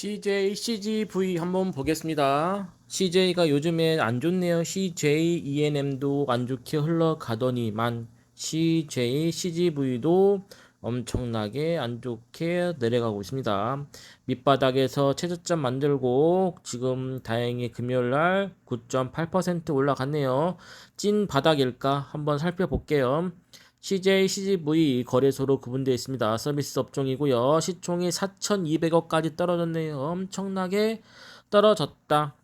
CJ, CGV 한번 보겠습니다. CJ가 요즘에 안 좋네요. CJ, ENM도 안 좋게 흘러가더니만 CJ, CGV도 엄청나게 안 좋게 내려가고 있습니다. 밑바닥에서 최저점 만들고 지금 다행히 금요일 날 9.8% 올라갔네요. 찐 바닥일까 한번 살펴볼게요. CJ, CGV 거래소로 구분되어 있습니다. 서비스 업종이고요. 시총이 4,200억까지 떨어졌네요. 엄청나게 떨어졌다.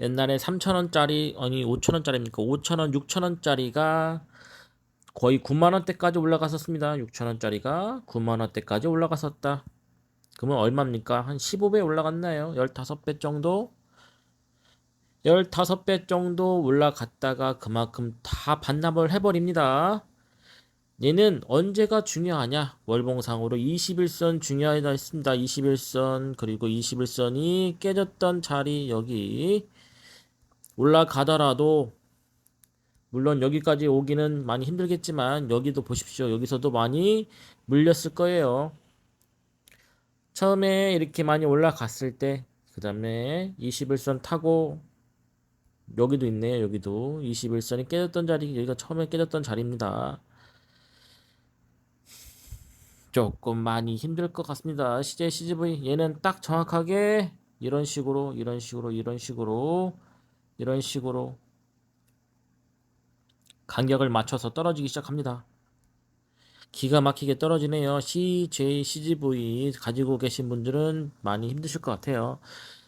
옛날에 3,000원짜리, 아니 5,000원짜리입니까? 5,000원, 6,000원짜리가 거의 9만 원대까지 올라갔었습니다. 6,000원짜리가 9만 원대까지 올라갔었다. 그러면 얼마입니까? 한 15배 올라갔나요? 15배 정도? 15배 정도 올라갔다가 그만큼 다 반납을 해버립니다. 얘는 언제가 중요하냐? 월봉상으로 21선 중요하다 했습니다. 21선 그리고 21선이 깨졌던 자리 여기 올라가더라도 물론 여기까지 오기는 많이 힘들겠지만 여기도 보십시오. 여기서도 많이 물렸을 거예요. 처음에 이렇게 많이 올라갔을 때 그 다음에 21선 타고 여기도 있네요. 여기도 21선이 깨졌던 자리 여기가 처음에 깨졌던 자리입니다. 조금 많이 힘들 것 같습니다. CJ, CGV 얘는 딱 정확하게 이런 식으로 이런 식으로 이런 식으로 이런 식으로 간격을 맞춰서 떨어지기 시작합니다. 기가 막히게 떨어지네요. CJ, CGV 가지고 계신 분들은 많이 힘드실 것 같아요.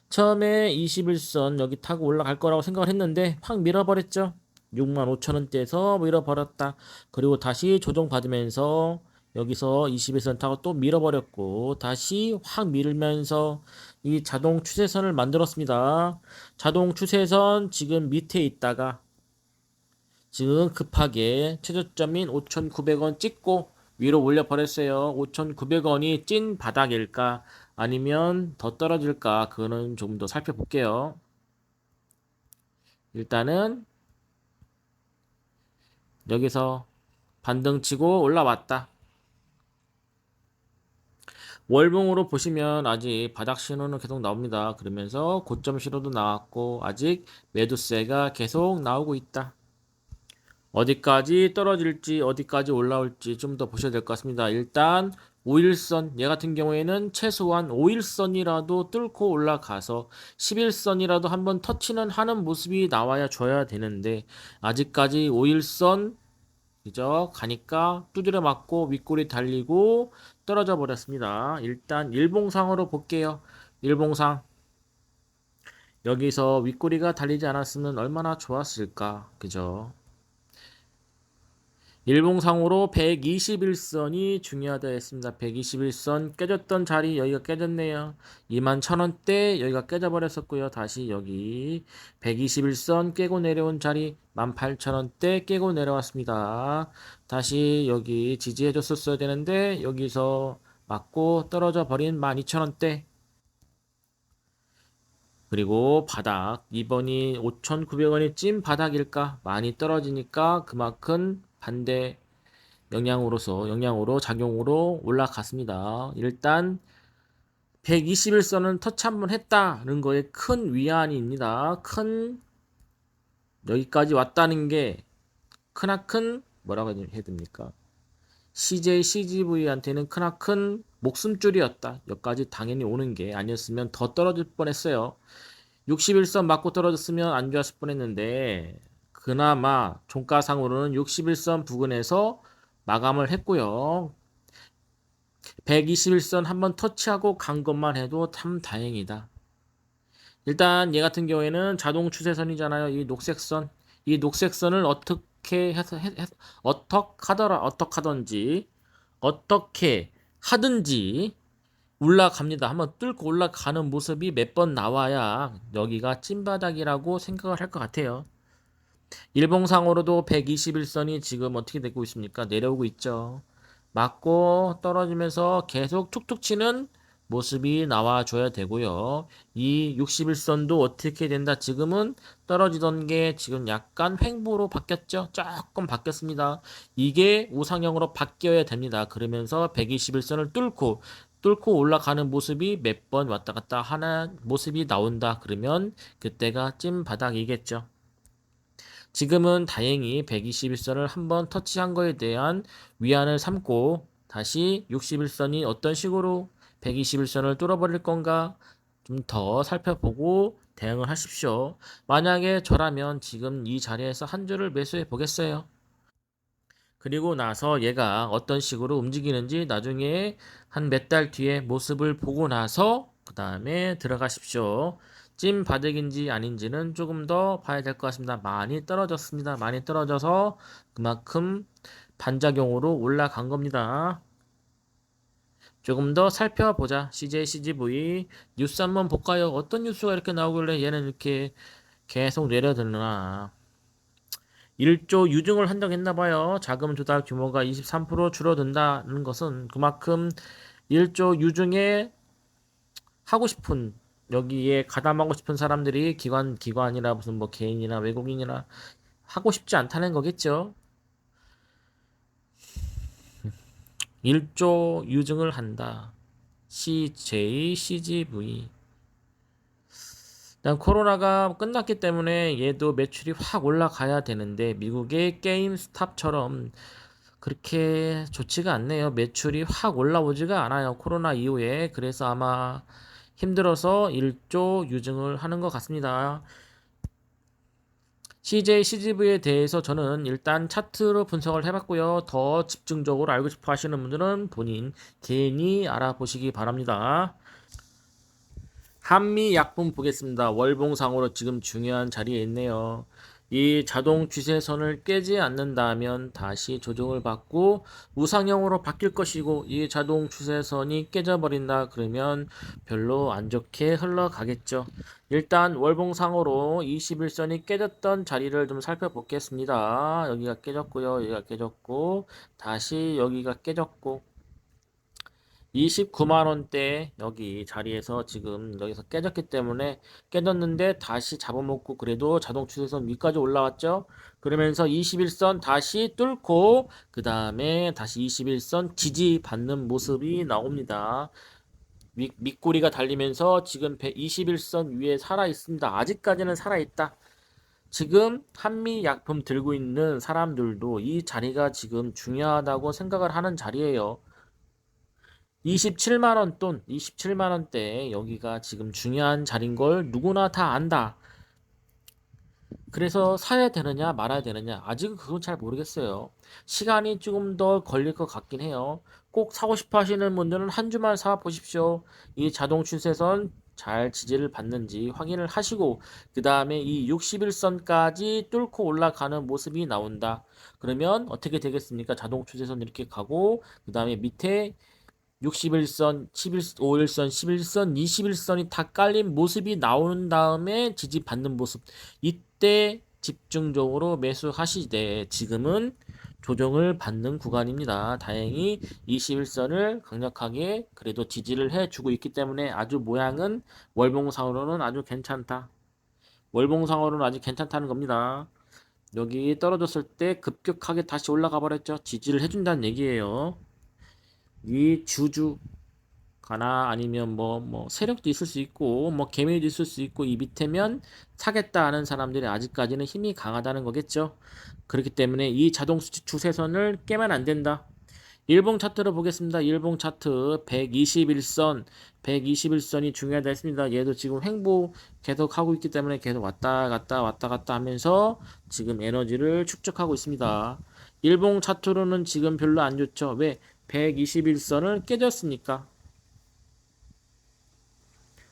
처음에 21선 여기 타고 올라갈 거라고 생각을 했는데 팍 밀어버렸죠. 6만 5천원대에서 밀어버렸다. 그리고 다시 조정받으면서 여기서 21선 타고 또 밀어버렸고 다시 확 밀면서 이 자동 추세선을 만들었습니다. 자동 추세선 지금 밑에 있다가 지금 급하게 최저점인 5,900원 찍고 위로 올려 버렸어요. 5,900원이 찐 바닥일까? 아니면 더 떨어질까? 그거는 조금 더 살펴볼게요. 일단은 여기서 반등 치고 올라왔다. 월봉으로 보시면 아직 바닥 신호는 계속 나옵니다. 그러면서 고점 신호도 나왔고 아직 매도세가 계속 나오고 있다. 어디까지 떨어질지 어디까지 올라올지 좀 더 보셔야 될 것 같습니다. 일단 5일선 얘 같은 경우에는 최소한 5일선이라도 뚫고 올라가서 11선이라도 한번 터치는 하는 모습이 나와야 줘야 되는데 아직까지 5일선 그죠? 가니까 두드려 맞고 윗골이 달리고 떨어져 버렸습니다. 일단 일봉상으로 볼게요. 일봉상 여기서 윗꼬리가 달리지 않았으면 얼마나 좋았을까 그죠? 일봉상으로 121선이 중요하다 했습니다. 121선 깨졌던 자리 여기가 깨졌네요. 2만 1000원대 여기가 깨져버렸었고요. 다시 여기 121선 깨고 내려온 자리 18,000원대 깨고 내려왔습니다. 다시 여기 지지해 줬었어야 되는데 여기서 맞고 떨어져 버린 12,000원대 그리고 바닥 2번이 5,900원이 찐 바닥일까? 많이 떨어지니까 그만큼 반대 영향으로서 영향으로 작용으로 올라갔습니다. 일단 121선은 터치 한번 했다는 거에 큰 위안입니다. 큰 여기까지 왔다는 게 크나큰 뭐라고 해야 됩니까? CJ, CGV한테는 크나큰 목숨줄이었다. 여기까지 당연히 오는 게 아니었으면 더 떨어질 뻔했어요. 61선 맞고 떨어졌으면 안 좋았을 뻔했는데 그나마 종가상으로는 61선 부근에서 마감을 했고요. 121선 한번 터치하고 간 것만 해도 참 다행이다. 일단 얘 같은 경우에는 자동 추세선이잖아요. 이 녹색선. 이 녹색선을 어떻게 해서 어떻게 하더라 어떻게 하던지 어떻게 하든지 올라갑니다. 한번 뚫고 올라가는 모습이 몇 번 나와야 여기가 찐바닥이라고 생각을 할 것 같아요. 일봉상으로도 121선이 지금 어떻게 되고 있습니까? 내려오고 있죠. 맞고 떨어지면서 계속 툭툭 치는 모습이 나와줘야 되고요. 이 61선도 어떻게 된다? 지금은 떨어지던 게 지금 약간 횡보로 바뀌었죠? 조금 바뀌었습니다. 이게 우상형으로 바뀌어야 됩니다. 그러면서 121선을 뚫고 뚫고 올라가는 모습이 몇 번 왔다 갔다 하는 모습이 나온다. 그러면 그때가 찐 바닥이겠죠. 지금은 다행히 121선을 한번 터치한 거에 대한 위안을 삼고 다시 61선이 어떤 식으로 121선을 뚫어버릴 건가 좀 더 살펴보고 대응을 하십시오. 만약에 저라면 지금 이 자리에서 한 줄을 매수해 보겠어요. 그리고 나서 얘가 어떤 식으로 움직이는지 나중에 한 몇 달 뒤에 모습을 보고 나서 그 다음에 들어가십시오. 찜 바닥인지 아닌지는 조금 더 봐야 될 것 같습니다. 많이 떨어졌습니다. 많이 떨어져서 그만큼 반작용으로 올라간 겁니다. 조금 더 살펴보자. CJ, CGV 뉴스 한번 볼까요? 어떤 뉴스가 이렇게 나오길래 얘는 이렇게 계속 내려드나. 1조 유증을 한정했나 봐요. 자금 조달 규모가 23% 줄어든다는 것은 그만큼 1조 유증에 하고 싶은 여기에 가담하고 싶은 사람들이 기관 기관이나 무슨 뭐 개인이나 외국인이나 하고 싶지 않다는 거겠죠. 1조 유증을 한다. CJ, CGV. 일단 코로나가 끝났기 때문에 얘도 매출이 확 올라가야 되는데 미국의 게임 스탑처럼 그렇게 좋지가 않네요. 매출이 확 올라오지가 않아요. 코로나 이후에. 그래서 아마 힘들어서 1조 유증을 하는 것 같습니다. CJ, CGV에 대해서 저는 일단 차트로 분석을 해봤고요. 더 집중적으로 알고 싶어 하시는 분들은 본인 개인이 알아보시기 바랍니다. 한미 약품 보겠습니다. 월봉상으로 지금 중요한 자리에 있네요. 이 자동 추세선을 깨지 않는다면 다시 조정을 받고 우상형으로 바뀔 것이고 이 자동 추세선이 깨져버린다 그러면 별로 안 좋게 흘러가겠죠. 일단 월봉상으로 21선이 깨졌던 자리를 좀 살펴보겠습니다. 여기가 깨졌고요. 여기가 깨졌고 다시 여기가 깨졌고 29만원대 여기 자리에서 지금 여기서 깨졌기 때문에 깨졌는데 다시 잡아먹고 그래도 자동 추세선 위까지 올라왔죠. 그러면서 21선 다시 뚫고 그 다음에 다시 21선 지지 받는 모습이 나옵니다. 윗, 밑꼬리가 달리면서 지금 21선 위에 살아 있습니다. 아직까지는 살아 있다. 지금 한미 약품 들고 있는 사람들도 이 자리가 지금 중요하다고 생각을 하는 자리예요. 27만원 돈, 27만원대 여기가 지금 중요한 자리인 걸 누구나 다 안다. 그래서 사야 되느냐 말아야 되느냐 아직은 그건 잘 모르겠어요. 시간이 조금 더 걸릴 것 같긴 해요. 꼭 사고 싶어 하시는 분들은 한 주만 사 보십시오. 이 자동 추세선 잘 지지를 받는지 확인을 하시고 그 다음에 이 61선까지 뚫고 올라가는 모습이 나온다. 그러면 어떻게 되겠습니까? 자동 추세선 이렇게 가고 그 다음에 밑에 61선, 11, 5일선, 11선, 21선이 다 깔린 모습이 나오는 다음에 지지받는 모습. 이때 집중적으로 매수하시되 지금은 조정을 받는 구간입니다. 다행히 21선을 강력하게 그래도 지지를 해주고 있기 때문에 아주 모양은 월봉상으로는 아주 괜찮다. 월봉상으로는 아주 괜찮다는 겁니다. 여기 떨어졌을 때 급격하게 다시 올라가 버렸죠. 지지를 해준다는 얘기예요. 이 주주 가나 아니면 뭐뭐 세력도 있을 수 있고 뭐 개미도 있을 수 있고 이 밑에면 사겠다 하는 사람들이 아직까지는 힘이 강하다는 거겠죠. 그렇기 때문에 이 자동 추세선을 깨면 안 된다. 일봉 차트로 보겠습니다. 일봉 차트 121선, 121선이 중요하다 했습니다. 얘도 지금 횡보 계속 하고 있기 때문에 계속 왔다 갔다 왔다 갔다 하면서 지금 에너지를 축적하고 있습니다. 일봉 차트로는 지금 별로 안 좋죠. 왜? 121선을 깨졌으니까.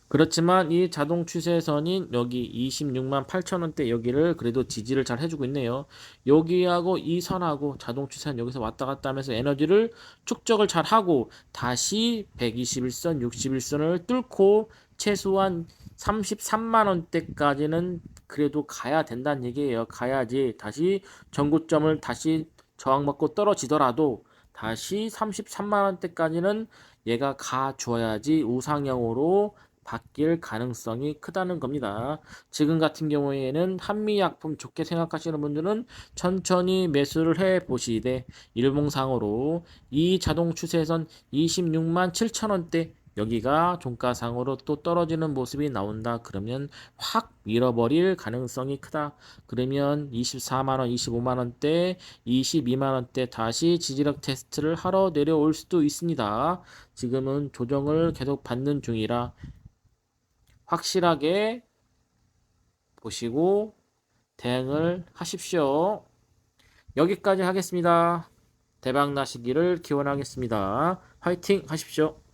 그렇지만 이 자동 추세선인 여기 26만 8천원대 여기를 그래도 지지를 잘 해주고 있네요. 여기하고 이 선하고 자동 추세선 여기서 왔다 갔다 하면서 에너지를 축적을 잘 하고 다시 121선, 61선을 뚫고 최소한 33만원대까지는 그래도 가야 된다는 얘기예요. 가야지 다시 전고점을 다시 저항받고 떨어지더라도 다시 33만원대까지는 얘가 가줘야지 우상향으로 바뀔 가능성이 크다는 겁니다. 지금 같은 경우에는 한미약품 좋게 생각하시는 분들은 천천히 매수를 해 보시되 일봉상으로 이 자동 추세선 26만 7천 원대 여기가 종가상으로 또 떨어지는 모습이 나온다. 그러면 확 밀어버릴 가능성이 크다. 그러면 24만원, 25만원대, 22만원대 다시 지지력 테스트를 하러 내려올 수도 있습니다. 지금은 조정을 계속 받는 중이라 확실하게 보시고 대응을 하십시오. 여기까지 하겠습니다. 대박 나시기를 기원하겠습니다. 화이팅 하십시오.